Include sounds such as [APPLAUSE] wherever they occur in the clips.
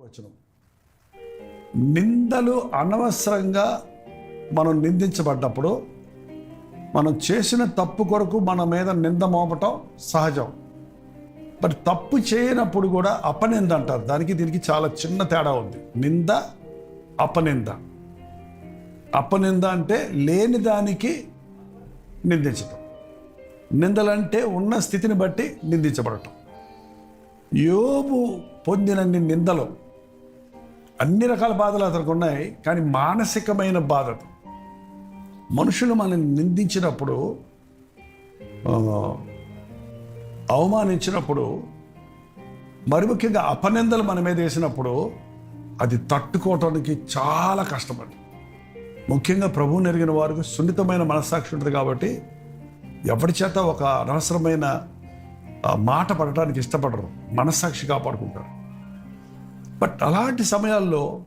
వచనం. నిందలు అనవసరంగా మనం నిందించబడ్డప్పుడు మనం చేసిన తప్పు కొరకు మన మీద నింద మోపటం సహజం. బట్ తప్పు చేయనప్పుడు కూడా అపనింద అంటారు. దానికి దీనికి చాలా చిన్న తేడా ఉంది. నింద అపనింద. అపనింద అంటే లేని దానికి నిందించటం. నిందలంటే ఉన్న స్థితిని బట్టి నిందించబడటం. యోబు పొందినన్ని నిందలు. అన్ని రకాల బాధలు అతనికి ఉన్నాయి కానీ మానసికమైన బాధలు మనుషులు మనల్ని నిందించినప్పుడు అవమానించినప్పుడు మరి ముఖ్యంగా అపనిందలు మన మీద వేసినప్పుడు అది తట్టుకోవటానికి చాలా కష్టపడి ముఖ్యంగా ప్రభువు నెరిగిన వారికి సున్నితమైన మనస్సాక్షి ఉంటుంది కాబట్టి ఎవరి చేత ఒక అనవసరమైన మాట పడటానికి ఇష్టపడరు మనస్సాక్షి కాపాడుకుంటారు. బట్ అలాంటి సమయాల్లో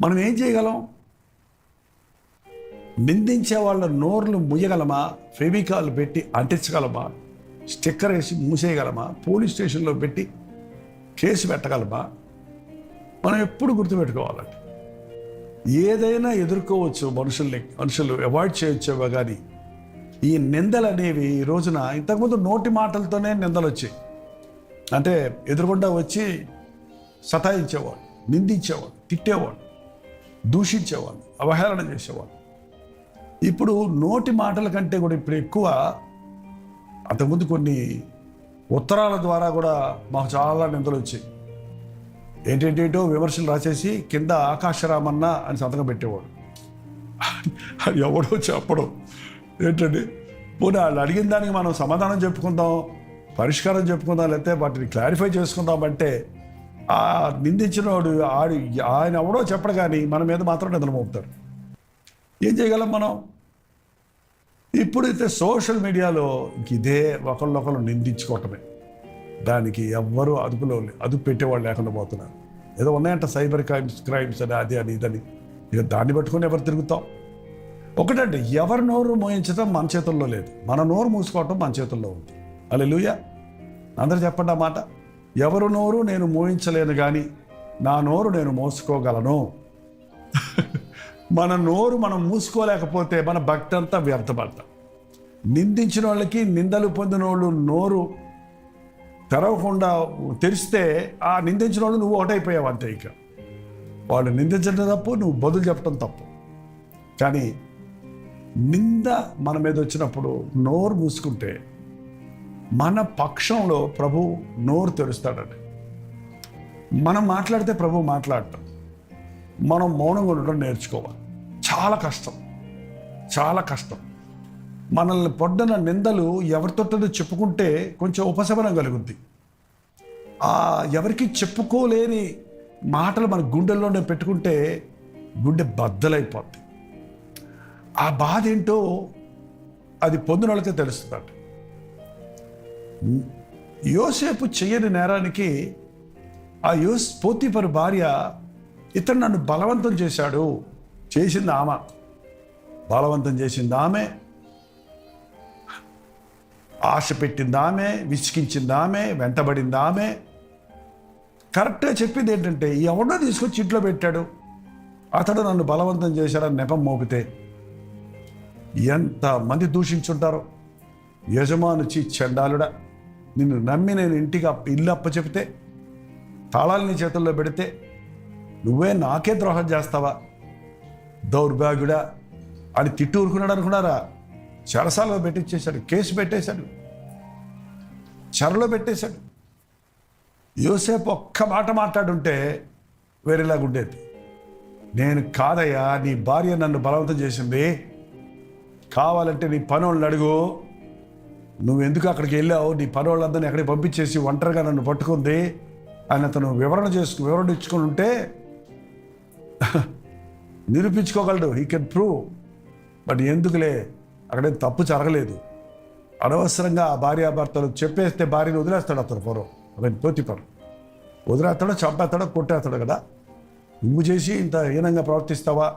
మనం ఏం చేయగలం? నిందించే వాళ్ళ నోర్లు ముయ్యగలమా? ఫెవికాల్ పెట్టి అంటించగలమా? స్టిక్కర్ వేసి మూసేయగలమా? పోలీస్ స్టేషన్లో పెట్టి కేసు పెట్టగలమా? మనం ఎప్పుడు గుర్తుపెట్టుకోవాలండి. ఏదైనా ఎదుర్కోవచ్చు మనుషుల్ని మనుషులు అవాయిడ్ చేయొచ్చేవో కానీ ఈ నిందలు అనేవి ఈ రోజున ఇంతకుముందు నోటి మాటలతోనే నిందలు వచ్చాయి అంటే ఎదురుగుండా వచ్చి సతాయించేవాడు నిందించేవాడు తిట్టేవాడు దూషించేవాడు అవహేళన చేసేవాడు. ఇప్పుడు నోటి మాటల కంటే కూడా ఇప్పుడు ఎక్కువ అంతకుముందు కొన్ని ఉత్తరాల ద్వారా కూడా మాకు చాలా నిందలు వచ్చాయి ఏంటేంటేంటో విమర్శలు రాసేసి కింద ఆకాశరామన్న అని సంతకం పెట్టేవాడు. అది ఎవడో చెప్పడం. ఏంటండి? పోనీ వాళ్ళు అడిగిన దానికి మనం సమాధానం చెప్పుకుందాం పరిష్కారం చెప్పుకుందాం లేకపోతే వాటిని క్లారిఫై చేసుకుందాం అంటే ఆ నిందించిన వాడు ఆడు ఆయన ఎవడో చెప్పడు కానీ మన మీద మాత్రం నిద్ర మోపుతారు. ఏం చేయగలం మనం? ఇప్పుడైతే సోషల్ మీడియాలో ఇదే ఒకళ్ళొకళ్ళు నిందించుకోవటమే. దానికి ఎవ్వరూ అదుపులో అదుపు పెట్టేవాళ్ళు లేకుండా పోతున్నారు. ఏదో ఉన్నాయంట సైబర్ క్రైమ్స్ క్రైమ్స్ అని అది అని ఇదని. ఇక దాన్ని పట్టుకొని ఎవరు తిరుగుతాం? ఒకటండి ఎవరి నోరు మోయించడం మన చేతుల్లో లేదు. మన నోరు మూసుకోవటం మన చేతుల్లో ఉంది. అలా లూయ అందరు చెప్పండి మాట. ఎవరు నోరు నేను మోయించలేను కానీ నా నోరు నేను మోసుకోగలను. మన నోరు మనం మూసుకోలేకపోతే మన భక్తి అంతా వ్యర్థపడతాం. నిందించిన వాళ్ళకి నిందలు పొందిన వాళ్ళు నోరు తెరవకుండా తెరిస్తే ఆ నిందించిన వాళ్ళు నువ్వు ఒకటైపోయావు అంతే ఇక. వాళ్ళు నిందించడం తప్పు నువ్వు బదులు చెప్పడం తప్పు. కానీ నింద మన మీద వచ్చినప్పుడు నోరు మూసుకుంటే మన పక్షంలో ప్రభు నోరు తెరుస్తాడండి. మనం మాట్లాడితే ప్రభు మాట్లాడటం మనం మౌనంగా ఉండడం నేర్చుకోవాలి. చాలా కష్టం చాలా కష్టం. మనల్ని పొడ్డన నిందలు ఎవరితోటో చెప్పుకుంటే కొంచెం ఉపశమనం కలుగుద్ది. ఆ ఎవరికి చెప్పుకోలేని మాటలు మన గుండెల్లోనే పెట్టుకుంటే గుండె బద్దలైపోద్ది. ఆ బాధ ఏంటో అది పొందిన వాళ్ళకే తెలుస్తుందట. యోసేపు చెయ్యని నేరానికి ఆ యోస్ పోతిపరు భార్య ఇతను నన్ను బలవంతం చేశాడు చేసింది ఆమె. బలవంతం చేసింది ఆమె. ఆశ పెట్టింది ఆమె విసికించింది ఆమె వెంటబడింది ఆమె. కరెక్ట్గా చెప్పింది ఏంటంటే ఎవడో తీసుకొచ్చి ఇంట్లో పెట్టాడు. అతడు నన్ను బలవంతం చేశాడని నెపం మోపితే. ఎంతమంది దూషించుంటారో? యజమానుచి చండాలుడా నిన్ను నమ్మి నేను ఇంటికి అప్ప ఇల్లు అప్ప చెబితే తాళాలు నీ చేతుల్లో పెడితే నువ్వే నాకే ద్రోహం చేస్తావా? దౌర్భాగ్యుడా అని తిట్టు ఊరుకున్నాడు అనుకున్నారా? చెరసాలలో పెట్టించేశాడు కేసు పెట్టేశాడు చెరలో పెట్టేశాడు. యోసేపు ఒక్క మాట మాట్లాడుంటే వేరేలాగుండేది. నేను కాదయ్యా నీ భార్య నన్ను బలవంతం చేసింది కావాలంటే నీ పనోళ్ళని అడుగు. నువ్వు ఎందుకు అక్కడికి వెళ్ళావు? నీ పనోళ్ళందరినీ అక్కడికి పంపించేసి ఒంటరిగా నన్ను పట్టుకుంది. అని అతను వివరణ చేసుకు వివరణ ఇచ్చుకొని ఉంటే [LAUGHS] నిరూపించుకోగలడు. హీ కెన్ ప్రూవ్ బట్ ఎందుకులే? అక్కడేం తప్పు జరగలేదు. అనవసరంగా ఆ భార్యాభర్తలు చెప్పేస్తే భార్యను వదిలేస్తాడు అతను పొరం అతని పోతిపరం వదిలేస్తాడో చంపేస్తాడో కొట్టేస్తాడు కదా. నువ్వు చేసి ఇంత హీనంగా ప్రవర్తిస్తావా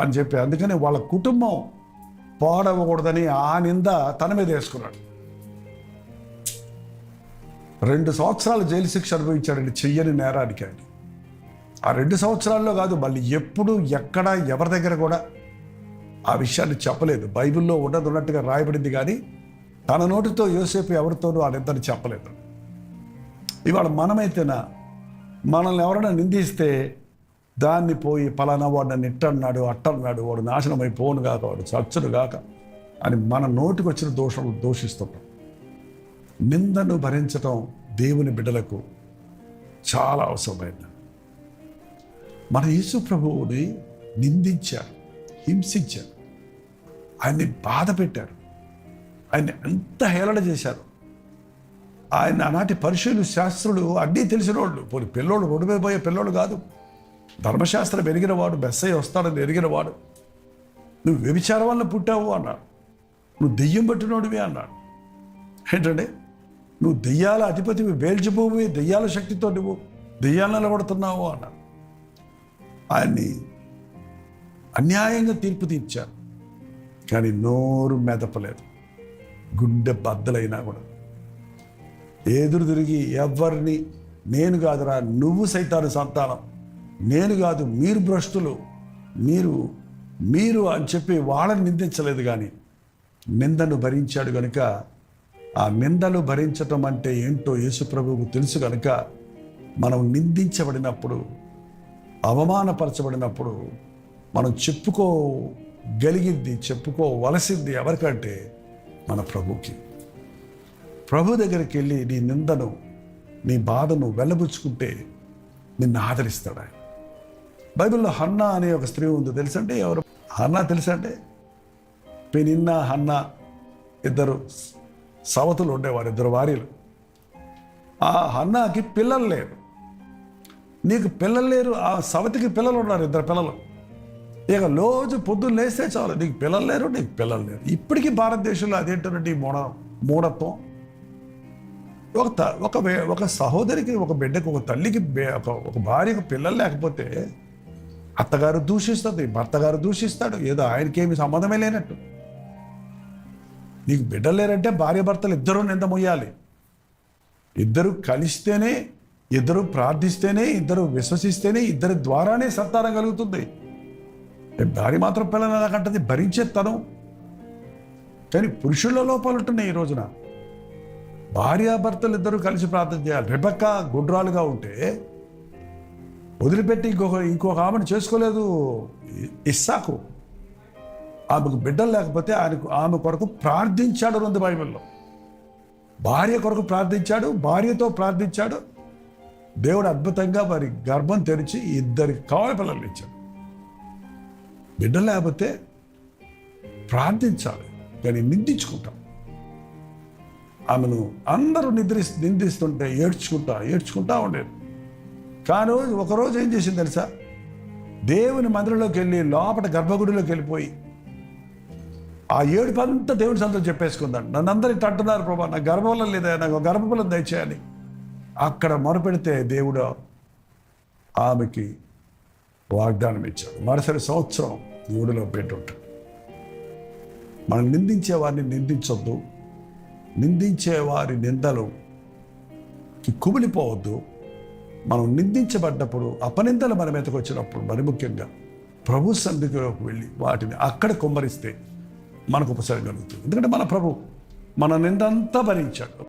అని చెప్పి. అందుకని వాళ్ళ కుటుంబం పాడవకూడదని ఆ నింద తన మీద వేసుకున్నాడు. రెండు సంవత్సరాలు జైలు శిక్ష అనుభవించాడండి చెయ్యని నేరానికి అండి ఆ రెండు సంవత్సరాల్లో కాదు మళ్ళీ ఎప్పుడు ఎక్కడ ఎవరి దగ్గర కూడా ఆ విషయాన్ని చెప్పలేదు. బైబిల్లో ఉన్నది ఉన్నట్టుగా రాయబడింది కానీ తన నోటితో యోసేపు ఎవరితోనూ ఆ నిందని చెప్పలేదు. ఇవాళ మనమైతేనా మనల్ని ఎవరైనా నిందిస్తే దాన్ని పోయి పలానా వాడు నన్ను ఇట్టన్నాడు అట్టన్నాడు వాడు నాశనం అయిపోను గాక వాడు చచ్చును గాక అని మన నోటికి వచ్చిన దోషం దోషిస్తుంటాం. నిందను భరించటం దేవుని బిడ్డలకు చాలా అవసరమైంది. మన యేసు ప్రభువుని నిందించారు హింసించారు ఆయన్ని బాధ పెట్టారు ఆయన్ని ఎంత హేళన చేశారు ఆయన ఆనాటి పరిశీలు శాస్త్రులు అన్నీ తెలిసిన వాళ్ళు పోనీ పిల్లోడు రోడ్డు మీద పోయే పిల్లోడు కాదు. ధర్మశాస్త్రం ఎరిగిన వాడు బెస్సయ్య వస్తాడని ఎరిగిన వాడు నువ్వు వ్యభిచారం వల్ల పుట్టావు అన్నాడు. నువ్వు దెయ్యం పట్టినోడివి అన్నాడు. ఏంటంటే నువ్వు దెయ్యాల అధిపతివి బేల్చిపోవి దెయ్యాల శక్తితో నువ్వు దెయ్యాలు నిలబడుతున్నావు అన్నాడు. ఆయన్ని అన్యాయంగా తీర్పు తీర్చారు కానీ నోరు మెదపలేదు. గుండె బద్దలైనా కూడా. ఎదురు తిరిగి ఎవరిని నేను కాదురా నువ్వు సైతాను సంతానం. నేను కాదు మీరు భ్రష్టులు. మీరు మీరు అని చెప్పి వాళ్ళని నిందించలేదు కానీ నిందను భరించాడు కనుక ఆ నిందను భరించటం అంటే ఏంటో యేసుప్రభువుకు తెలుసు కనుక మనం నిందించబడినప్పుడు అవమానపరచబడినప్పుడు మనం చెప్పుకోగలిగింది చెప్పుకోవలసింది ఎవరికంటే మన ప్రభుకి. ప్రభు దగ్గరికి వెళ్ళి నీ నిందను నీ బాధను వెళ్ళబుచ్చుకుంటే నిన్ను ఆదరిస్తాడు ఆయన బైబిల్లో హన్నా అనే ఒక స్త్రీ ఉంది. తెలుసంటే ఎవరు? హన్నా తెలుసంటే పెనిన్న హన్నా ఇద్దరు సవతులు ఉండేవారు ఇద్దరు వారీలు. ఆ హన్నాకి పిల్లలు లేరు. నీకు పిల్లలు లేరు ఆ సవతికి పిల్లలు ఉన్నారు ఇద్దరు పిల్లలు. ఇక రోజు పొద్దున్న లేస్తే చాలు. నీకు పిల్లలు లేరు నీకు పిల్లలు లేరు. ఇప్పటికీ భారతదేశంలో అదేంటంటే ఈ మూఢ మూఢత్వం? ఒక త ఒక ఒక సహోదరికి ఒక బిడ్డకు ఒక తల్లికి ఒక ఒక భార్యకు పిల్లలు లేకపోతే అత్తగారు దూషిస్తుంది భర్తగారు దూషిస్తాడు. ఏదో ఆయనకేమి సంబంధమే లేనట్టు. నీకు బిడ్డలు లేరంటే భార్య భర్తలు ఇద్దరూ నింద మొయ్యాలి. ఇద్దరు కలిస్తేనే ఇద్దరు ప్రార్థిస్తేనే ఇద్దరు విశ్వసిస్తేనే ఇద్దరి ద్వారానే సత్తారం కలుగుతుంది. భార్య మాత్రం పిల్లలు ఎలాగంటది భరించే తనం. కానీ పురుషుల లోపాలు ఉంటున్నాయి ఈ రోజున. భార్యాభర్తలు ఇద్దరు కలిసి ప్రార్థన చేయాలి. రెబక్క గుడ్రాలుగా ఉంటే వదిలిపెట్టి ఇంకొక ఇంకొక ఆమెను చేసుకోలేదు. ఇస్సాకు ఆమెకు బిడ్డలు లేకపోతే ఆయనకు ఆమె కొరకు ప్రార్థించాడు ఉంది బైబిల్లో. భార్య కొరకు ప్రార్థించాడు భార్యతో ప్రార్థించాడు. దేవుడు అద్భుతంగా వారి గర్భం తెరిచి ఇద్దరికి కావాలి పిల్లలు ఇచ్చాడు. బిడ్డలు లేకపోతే ప్రార్థించాలి కానీ నిందించుకుంటాం. ఆమెను అందరూ నిద్రి నిందిస్తుంటే ఏడ్చుకుంటా ఏడ్చుకుంటా ఉండేది. కానీ ఒకరోజు ఏం చేసింది తెలుసా? దేవుని మందిరంలోకి వెళ్ళి లోపల గర్భగుడిలోకి వెళ్ళిపోయి ఆ ఏడు అంతా దేవుని సంతో చెప్పేసుకుందాం. నన్ను అందరూ ఇట్లా అంటున్నారు ప్రభా నా గర్భఫలం లేదా? నాకు గర్భఫలం దయచేయాలి. అక్కడ మొరపెడితే దేవుడు ఆమెకి వాగ్దానం ఇచ్చాడు. మరుసటి సంవత్సరం దేవుడిలో పెట్టు మనం నిందించే వారిని నిందించొద్దు. నిందించే వారి నిందలు కుమిలిపోవద్దు. మనం నిందించబడ్డప్పుడు అపనిందలు మన మీదకి వచ్చినప్పుడు మరి ముఖ్యంగా ప్రభు సన్నిధిలోకి వెళ్ళి వాటిని అక్కడ కుమ్మరిస్తే మనకు ఉపసరం కలుగుతుంది. ఎందుకంటే మన ప్రభు మన నిందంతా భరించాడు.